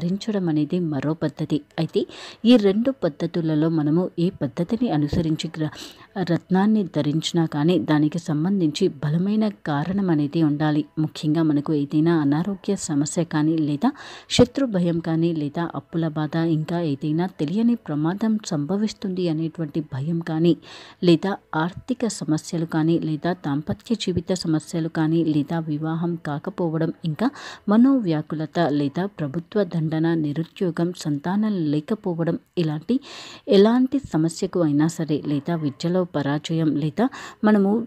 ధరించడం అనేది మరో పద్ధతి. అయితే ఈ రెండు పద్ధతులలో మనము ఏ పద్ధతిని అనుసరించి గ్ర రత్నాన్ని ధరించినా కానీ దానికి సంబంధించి బలమైన కారణం అనేది ఉండాలి. ముఖ్యంగా మనకు ఏదైనా అనారోగ్య సమస్య కానీ లేదా శత్రు భయం కానీ లేదా అప్పుల బాధ ఇంకా ఏదైనా తెలియని ప్రమాదం సంభవిస్తుంది అనేటువంటి భయం కానీ లేదా ఆర్థిక సమస్యలు కానీ లేదా దాంపత్య జీవిత సమస్యలు కానీ లేదా వివాహం కాకపోవడం ఇంకా మనోవ్యాకులత లేదా ప్రభుత్వ దండన నిరుద్యోగం సంతానం లేకపోవడం ఇలాంటి ఎలాంటి సమస్యకు అయినా సరే లేదా విద్యలో పరాజయం లేదా మనము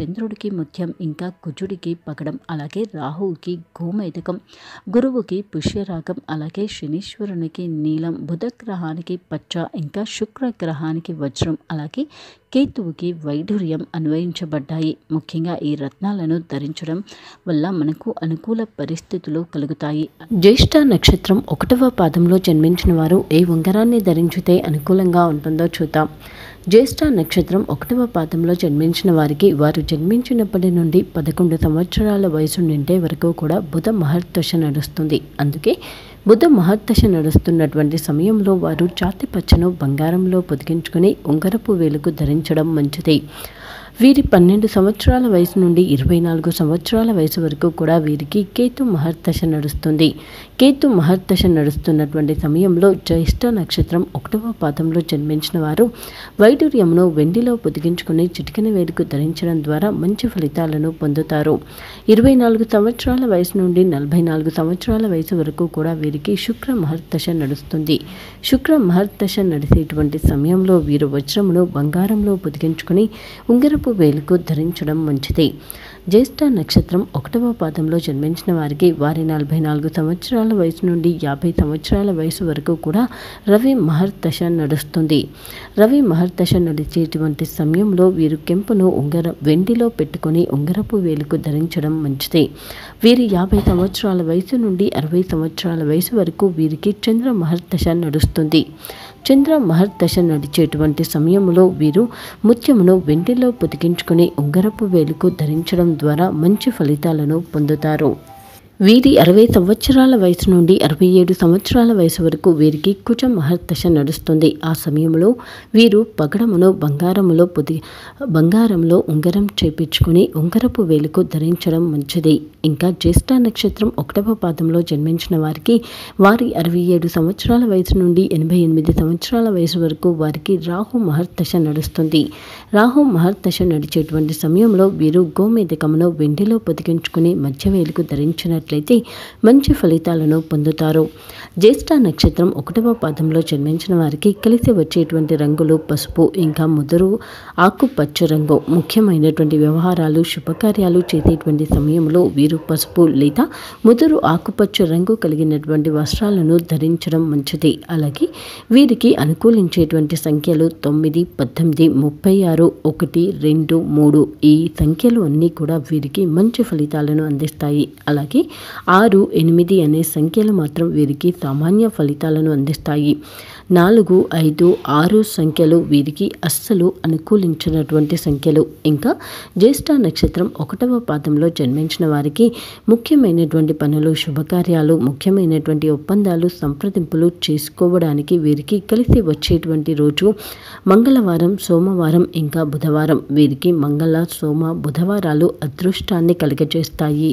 చంద్రుడికి ముత్యం ఇంకా కుజుడికి పగడం అలాగే రాహువుకి గోమేదకం గురువుకి పుష్యరాగం అలాగే శనీశ్వరునికి నీలం బుధ గ్రహానికి పచ్చ ఇంకా శుక్ర గ్రహానికి వజ్రం అలాగే కేతువుకి వైఢూర్యం అన్వయించబడ్డాయి. ముఖ్యంగా ఈ రత్నాలను ధరించడం వల్ల మనకు అనుకూల పరిస్థితులు కలుగుతాయి. జ్యేష్ఠ నక్షత్రం ఒకటవ పాదంలో జన్మించిన వారు ఏ ఉంగరాన్ని ధరించితే అనుకూలంగా ఉంటుందో చూద్దాం. జ్యేష్ఠ నక్షత్రం ఒకటవ పాదంలో జన్మించిన వారికి వారు జన్మించినప్పటి నుండి పదకొండు సంవత్సరాల వయసు నిండే వరకు కూడా బుధ మహర్దశ నడుస్తుంది. అందుకే బుద్ధ మహర్దశ నడుస్తున్నటువంటి సమయంలో వారు చాతి పచ్చను బంగారంలో పొదిగించుకుని ఉంగరపు వేలుకు ధరించడం మంచిది. వీరి పన్నెండు సంవత్సరాల వయసు నుండి ఇరవై నాలుగు సంవత్సరాల వయసు వరకు కూడా వీరికి కేతు మహర్దశ నడుస్తుంది. కేతు మహర్దశ నడుస్తున్నటువంటి సమయంలో జ్యేష్ఠ నక్షత్రం ఒకటవ పాదంలో జన్మించిన వారు వైడూర్యమును వెండిలో పొదిగించుకుని చిటికెన వేలుకు ధరించడం ద్వారా మంచి ఫలితాలను పొందుతారు. ఇరవై నాలుగు సంవత్సరాల వయసు నుండి నలభై నాలుగు సంవత్సరాల వయసు వరకు కూడా వీరికి శుక్ర మహర్దశ నడుస్తుంది. శుక్ర మహర్దశ నడిచేటువంటి సమయంలో వీరు వజ్రమును బంగారంలో పొదిగించుకుని ఉంగరపు వేలుకు ధరించడం మంచిది. జ్యేష్ఠ నక్షత్రం ఒకటవ పాదంలో జన్మించిన వారికి వారి నలభై నాలుగు సంవత్సరాల వయసు నుండి యాభై సంవత్సరాల వయసు వరకు కూడా రవి మహర్దశ నడుస్తుంది. రవి మహర్దశ నడిచేటువంటి సమయంలో వీరు కెంపును ఉంగర వెండిలో పెట్టుకొని ఉంగరపు వేలుకు ధరించడం మంచిది. వీరి యాభై సంవత్సరాల వయసు నుండి అరవై సంవత్సరాల వయసు వరకు వీరికి చంద్ర మహర్దశ నడుస్తుంది. చంద్ర మహర్దశ నడిచేటువంటి సమయంలో వీరు ముత్యమును వెండిలో పొదిగించుకుని ఉంగరపు వేలుకు ధరించడం ద్వారా మంచి ఫలితాలను పొందుతారు. వీరి అరవై సంవత్సరాల వయసు నుండి అరవై ఏడు సంవత్సరాల వయసు వరకు వీరికి కుజ మహర్దశ నడుస్తుంది. ఆ సమయంలో వీరు పగడమును బంగారములో పొది బంగారంలో ఉంగరం చేపించుకుని ఉంగరపు వేలుకు ధరించడం మంచిది. ఇంకా జ్యేష్ఠ నక్షత్రం ఒకటవ పాదంలో జన్మించిన వారికి వారి అరవై ఏడు సంవత్సరాల వయసు నుండి ఎనభై ఎనిమిది సంవత్సరాల వయసు వరకు వారికి రాహు మహర్దశ నడుస్తుంది. రాహు మహర్దశ నడిచేటువంటి సమయంలో వీరు గోమేదకమును వెండిలో పొదిగించుకుని మధ్యవేలుకు చేసినట్లయితే మంచి ఫలితాలను పొందుతారు. జ్యేష్ఠ నక్షత్రం ఒకటవ పాదంలో జన్మించిన వారికి కలిసి వచ్చేటువంటి రంగులు పసుపు ఇంకా ముదురు ఆకుపచ్చ రంగు ముఖ్యమైనటువంటి వ్యవహారాలు శుభకార్యాలు చేసేటువంటి సమయంలో వీరు పసుపు లేదా ముదురు ఆకుపచ్చ రంగు కలిగినటువంటి వస్త్రాలను ధరించడం మంచిది. అలాగే వీరికి అనుకూలించేటువంటి సంఖ్యలు తొమ్మిది పద్దెనిమిది ముప్పై ఆరు ఒకటి రెండు మూడు ఈ సంఖ్యలు అన్నీ కూడా వీరికి మంచి ఫలితాలను అందిస్తాయి. అలాగే ఆరు ఎనిమిది అనే సంఖ్యలు మాత్రం వీరికి సామాన్య ఫలితాలను అందిస్తాయి. నాలుగు ఐదు ఆరు సంఖ్యలు వీరికి అస్సలు అనుకూలించినటువంటి సంఖ్యలు. ఇంకా జ్యేష్ఠ నక్షత్రం ఒకటవ పాదంలో జన్మించిన వారికి ముఖ్యమైనటువంటి పనులు శుభకార్యాలు ముఖ్యమైనటువంటి ఒప్పందాలు సంప్రదింపులు చేసుకోవడానికి వీరికి కలిసి వచ్చేటువంటి రోజు మంగళవారం సోమవారం ఇంకా బుధవారం. వీరికి మంగళ సోమ బుధవారాలు అదృష్టాన్ని కలిగజేస్తాయి.